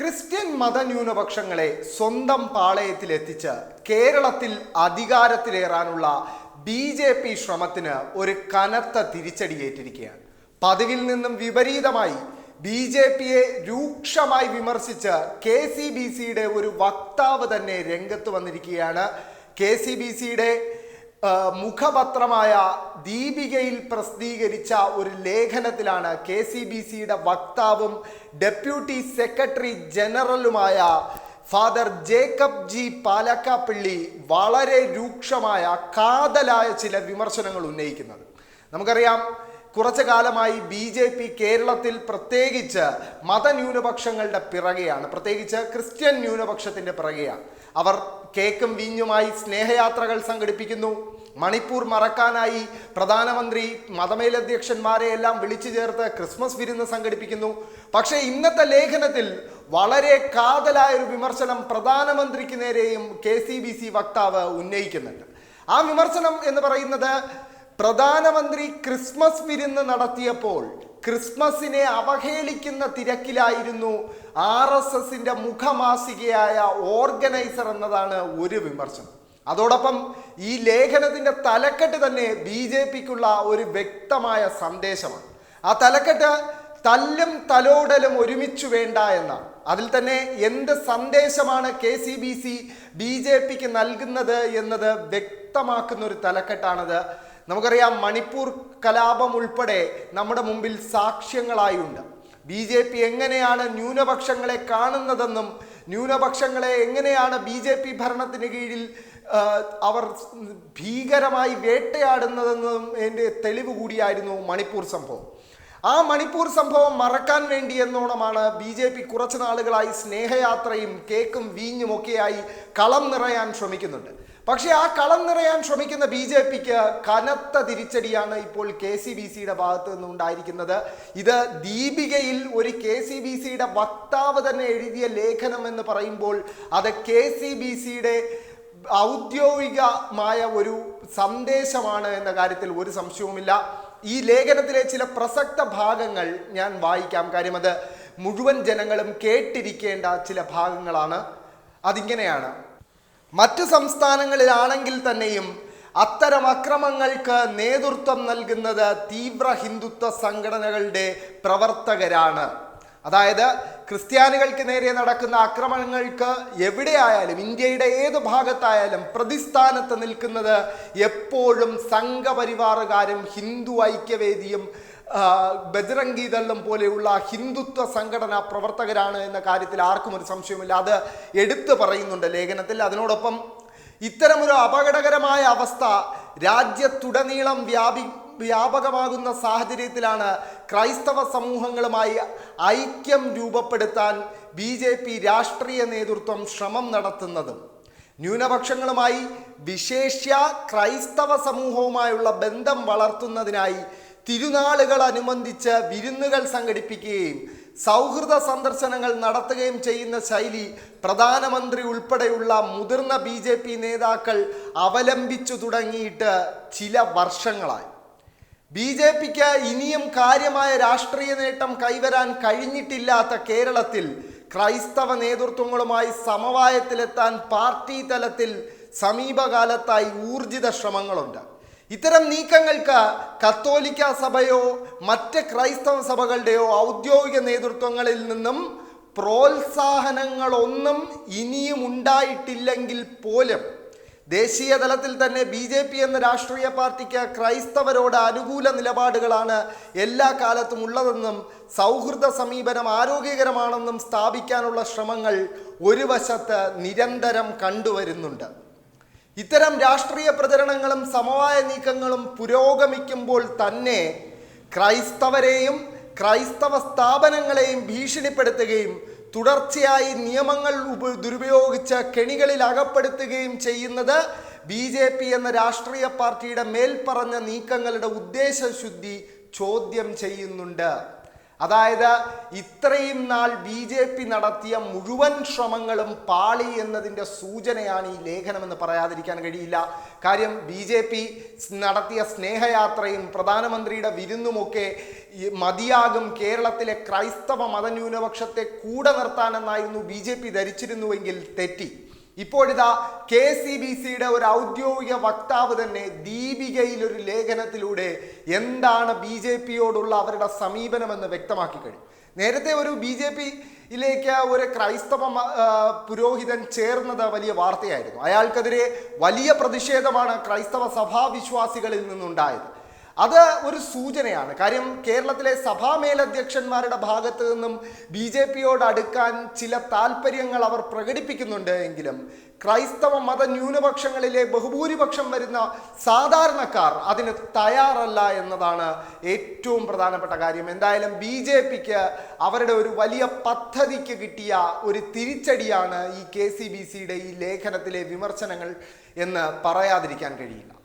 Christian മതന്യൂനപക്ഷങ്ങളെ സ്വന്തം പാളയത്തിലെത്തിച്ച് കേരളത്തിൽ അധികാരത്തിലേറാനുള്ള B J P ശ്രമത്തിന് ഒരു കനത്ത തിരിച്ചടിയേറ്റിരിക്കുകയാണ്. പതിവിൽ നിന്നും വിപരീതമായി ബി ജെ പിയെ രൂക്ഷമായി വിമർശിച്ച് കെ സി ബി സിയുടെ ഒരു വക്താവ് തന്നെ രംഗത്ത് വന്നിരിക്കുകയാണ്. കെ സി ബി സിയുടെ മുഖപത്രമായ ദീപികയിൽ പ്രസിദ്ധീകരിച്ച ഒരു ലേഖനത്തിലാണ് കെ സി ബി സിയുടെ വക്താവും ഡെപ്യൂട്ടി സെക്രട്ടറി ജനറലുമായ ഫാദർ ജേക്കബ് ജി പാലക്കാപ്പള്ളി വളരെ രൂക്ഷമായ കാതലായ ചില വിമർശനങ്ങൾ ഉന്നയിക്കുന്നത്. നമുക്കറിയാം കുറച്ചു കാലമായി ബി ജെ പി കേരളത്തിൽ പ്രത്യേകിച്ച് മതന്യൂനപക്ഷങ്ങളുടെ പിറകെയാണ്. പ്രത്യേകിച്ച് ക്രിസ്ത്യൻ ന്യൂനപക്ഷത്തിന്റെ പിറകെയാണ്. അവർ കേക്കും വീഞ്ഞുമായി സ്നേഹയാത്രകൾ സംഘടിപ്പിക്കുന്നു. മണിപ്പൂർ മറക്കാനായി പ്രധാനമന്ത്രി മതമേലധ്യക്ഷന്മാരെ എല്ലാം വിളിച്ചു ചേർത്ത് ക്രിസ്മസ് വിരുന്ന് സംഘടിപ്പിക്കുന്നു. പക്ഷേ ഇന്നത്തെ ലേഖനത്തിൽ വളരെ കാതലായ ഒരു വിമർശനം പ്രധാനമന്ത്രിക്ക് നേരെയും കെ വക്താവ് ഉന്നയിക്കുന്നുണ്ട്. ആ വിമർശനം എന്ന് പറയുന്നത് പ്രധാനമന്ത്രി ക്രിസ്മസ് വിരുന്ന് നടത്തിയപ്പോൾ ക്രിസ്മസിനെ അവഹേളിക്കുന്ന തിരക്കിലായിരുന്നു ആർ എസ് എസിന്റെ മുഖമാസികയായ ഓർഗനൈസർ എന്നതാണ് ഒരു വിമർശനം. അതോടൊപ്പം ഈ ലേഖനത്തിന്റെ തലക്കെട്ട് തന്നെ ബി ജെ പിക്കുള്ള ഒരു വ്യക്തമായ സന്ദേശമാണ്. ആ തലക്കെട്ട് തല്ലും തലോടലും ഒരുമിച്ചു വേണ്ട എന്നാണ്. അതിൽ തന്നെ എന്ത് സന്ദേശമാണ് K C B C B J പിക്ക് നൽകുന്നത് എന്നത് വ്യക്തമാക്കുന്ന ഒരു തലക്കെട്ടാണത്. നമുക്കറിയാം മണിപ്പൂർ കലാപം ഉൾപ്പെടെ നമ്മുടെ മുമ്പിൽ സാക്ഷ്യങ്ങളായുണ്ട്. ബി ജെ പി എങ്ങനെയാണ് ന്യൂനപക്ഷങ്ങളെ കാണുന്നതെന്നും ന്യൂനപക്ഷങ്ങളെ എങ്ങനെയാണ് ബി ജെ പി ഭരണത്തിന് കീഴിൽ അവർ ഭീകരമായി വേട്ടയാടുന്നതെന്നും എന്റെ തെളിവ് കൂടിയായിരുന്നു മണിപ്പൂർ സംഭവം. ആ മണിപ്പൂർ സംഭവം മറക്കാൻ വേണ്ടി എന്നോണമാണ് ബി ജെ പി കുറച്ച് നാളുകളായി സ്നേഹയാത്രയും കേക്കും വീഞ്ഞും ഒക്കെയായി കളം നിറയാൻ ശ്രമിക്കുന്നുണ്ട്. പക്ഷേ ആ കളം നിറയാൻ ശ്രമിക്കുന്ന ബി ജെ പിക്ക് കനത്ത തിരിച്ചടിയാണ് ഇപ്പോൾ കെ സി ബി സിയുടെ ഭാഗത്ത് നിന്ന് ഉണ്ടായിരിക്കുന്നത് ഇത് ദീപികയിൽ ഒരു കെ സി ബി സിയുടെ വക്താവ് തന്നെ എഴുതിയ ലേഖനം എന്ന് പറയുമ്പോൾ അത് കെ സി ബി സിയുടെ ഔദ്യോഗികമായ ഒരു സന്ദേശമാണ് എന്ന കാര്യത്തിൽ ഒരു സംശയവുമില്ല. ഈ ലേഖനത്തിലെ ചില പ്രസക്ത ഭാഗങ്ങൾ ഞാൻ വായിക്കാം. കാര്യം അത് മുഴുവൻ ജനങ്ങളും കേട്ടിരിക്കേണ്ട ചില ഭാഗങ്ങളാണ്. അതിങ്ങനെയാണ്. മറ്റു സംസ്ഥാനങ്ങളിലാണെങ്കിൽ തന്നെയും അത്തരം അക്രമങ്ങൾക്ക് നേതൃത്വം നൽകുന്നത് തീവ്ര ഹിന്ദുത്വ സംഘടനകളുടെ പ്രവർത്തകരാണ്. അതായത് ക്രിസ്ത്യാനികൾക്ക് നേരെ നടക്കുന്ന ആക്രമണങ്ങൾക്ക് എവിടെയായാലും ഇന്ത്യയുടെ ഏത് ഭാഗത്തായാലും പ്രതിസ്ഥാനത്ത് നിൽക്കുന്നത് എപ്പോഴും സംഘപരിവാറുകാരും ഹിന്ദു ഐക്യവേദിയും ആ, ബജ്രംഗി ദളം പോലെയുള്ള ഹിന്ദുത്വ സംഘടനാ പ്രവർത്തകരാണ് എന്ന കാര്യത്തിൽ ആർക്കും ഒരു സംശയമില്ല അത് എടുത്തു പറയുന്നുണ്ട് ലേഖനത്തിൽ. അതിനോടൊപ്പം ഇത്തരമൊരു അപകടകരമായ അവസ്ഥ രാജ്യത്തുടനീളം വ്യാപി വ്യാപകമാകുന്ന സാഹചര്യത്തിലാണ് ക്രൈസ്തവ സമൂഹങ്ങളുമായി ഐക്യം രൂപപ്പെടുത്താൻ ബി ജെ പി രാഷ്ട്രീയ നേതൃത്വം ശ്രമം നടത്തുന്നതും. ന്യൂനപക്ഷങ്ങളുമായി വിശേഷ്യ ക്രൈസ്തവ സമൂഹവുമായുള്ള ബന്ധം വളർത്തുന്നതിനായി തിരുനാളുകൾ അനുബന്ധിച്ച് വിരുന്നുകൾ സംഘടിപ്പിക്കുകയും സൗഹൃദ സന്ദർശനങ്ങൾ നടത്തുകയും ചെയ്യുന്ന ശൈലി പ്രധാനമന്ത്രി ഉൾപ്പെടെയുള്ള മുതിർന്ന ബി ജെ പി നേതാക്കൾ അവലംബിച്ചു തുടങ്ങിയിട്ട് ചില വർഷങ്ങളായി. ബി ജെ പിക്ക് ഇനിയും കാര്യമായ രാഷ്ട്രീയ നേട്ടം കൈവരാൻ കഴിഞ്ഞിട്ടില്ലാത്ത കേരളത്തിൽ ക്രൈസ്തവ നേതൃത്വങ്ങളുമായി സമവായത്തിലെത്താൻ പാർട്ടി തലത്തിൽ സമീപകാലത്തായി ഊർജിത ശ്രമങ്ങളുണ്ട്. ഇത്തരം നീക്കങ്ങൾക്ക് കത്തോലിക്ക സഭയോ മറ്റ് ക്രൈസ്തവ സഭകളുടെയോ ഔദ്യോഗിക നേതൃത്വങ്ങളിൽ നിന്നും പ്രോത്സാഹനങ്ങളൊന്നും ഇനിയും ഉണ്ടായിട്ടില്ലെങ്കിൽ പോലും ദേശീയ തലത്തിൽ തന്നെ ബി ജെ പി എന്ന രാഷ്ട്രീയ പാർട്ടിക്ക് ക്രൈസ്തവരോട് അനുകൂല നിലപാടുകളാണ് എല്ലാ കാലത്തും ഉള്ളതെന്നും സൗഹൃദ സമീപനം ആരോഗ്യകരമാണെന്നും സ്ഥാപിക്കാനുള്ള ശ്രമങ്ങൾ ഒരു വശത്ത് നിരന്തരം കണ്ടുവരുന്നുണ്ട്. ഇത്തരം രാഷ്ട്രീയ പ്രചരണങ്ങളും സമവായ നീക്കങ്ങളും പുരോഗമിക്കുമ്പോൾ തന്നെ ക്രൈസ്തവരെയും ക്രൈസ്തവ സ്ഥാപനങ്ങളെയും ഭീഷണിപ്പെടുത്തുകയും തുടർച്ചയായി നിയമങ്ങൾ ഉപ ദുരുപയോഗിച്ച് കെണികളിൽ അകപ്പെടുത്തുകയും ചെയ്യുന്നത് ബി ജെ പി എന്ന രാഷ്ട്രീയ പാർട്ടിയുടെ മേൽപ്പറഞ്ഞ നീക്കങ്ങളുടെ ഉദ്ദേശശുദ്ധി ചോദ്യം ചെയ്യുന്നുണ്ട്. അതായത് ഇത്രയും നാൾ ബി ജെ പി നടത്തിയ മുഴുവൻ ശ്രമങ്ങളും പാളി എന്നതിന്റെ സൂചനയാണ് ഈ ലേഖനമെന്ന് പറയാതിരിക്കാൻ കഴിയില്ല. കാര്യം ബി ജെ പി നടത്തിയ സ്നേഹയാത്രയും പ്രധാനമന്ത്രിയുടെ വിരുന്നുമൊക്കെ മതിയാകും കേരളത്തിലെ ക്രൈസ്തവ മതന്യൂനപക്ഷത്തെ കൂടെ നിർത്താനെന്നായിരുന്നു ബി ജെ പി ധരിച്ചിരുന്നുവെങ്കിൽ തെറ്റി. ഇപ്പോഴിതാ കെ സി ബി സിയുടെ ഒരു ഔദ്യോഗിക വക്താവ് തന്നെ ദീപികയിൽ ഒരു ലേഖനത്തിലൂടെ എന്താണ് ബി ജെ പിയോടുള്ള അവരുടെ സമീപനമെന്ന് വ്യക്തമാക്കി കഴിഞ്ഞു. നേരത്തെ ഒരു ബി ജെ പിയിലേക്ക് ഒരു ക്രൈസ്തവ പുരോഹിതൻ ചേർന്നത് വലിയ വാർത്തയായിരുന്നു. അയാൾക്കെതിരെ വലിയ പ്രതിഷേധമാണ് ക്രൈസ്തവ സഭാവിശ്വാസികളിൽ നിന്നുണ്ടായത്. അത് ഒരു സൂചനയാണ്. കാര്യം കേരളത്തിലെ സഭാ മേലധ്യക്ഷന്മാരുടെ ഭാഗത്ത് നിന്നും ബി ജെ പിയോട് അടുക്കാൻ ചില താല്പര്യങ്ങൾ അവർ പ്രകടിപ്പിക്കുന്നുണ്ട് എങ്കിലും ക്രൈസ്തവ മത ന്യൂനപക്ഷങ്ങളിലെ ബഹുഭൂരിപക്ഷം വരുന്ന സാധാരണക്കാർ അതിന് തയ്യാറല്ല എന്നതാണ് ഏറ്റവും പ്രധാനപ്പെട്ട കാര്യം. എന്തായാലും ബി ജെ പിക്ക് അവരുടെ ഒരു വലിയ പദ്ധതിക്ക് കിട്ടിയ ഒരു തിരിച്ചടിയാണ് ഈ കെ സി ബി സിയുടെ ഈ ലേഖനത്തിലെ വിമർശനങ്ങൾ എന്ന് പറയാതിരിക്കാൻ കഴിയില്ല.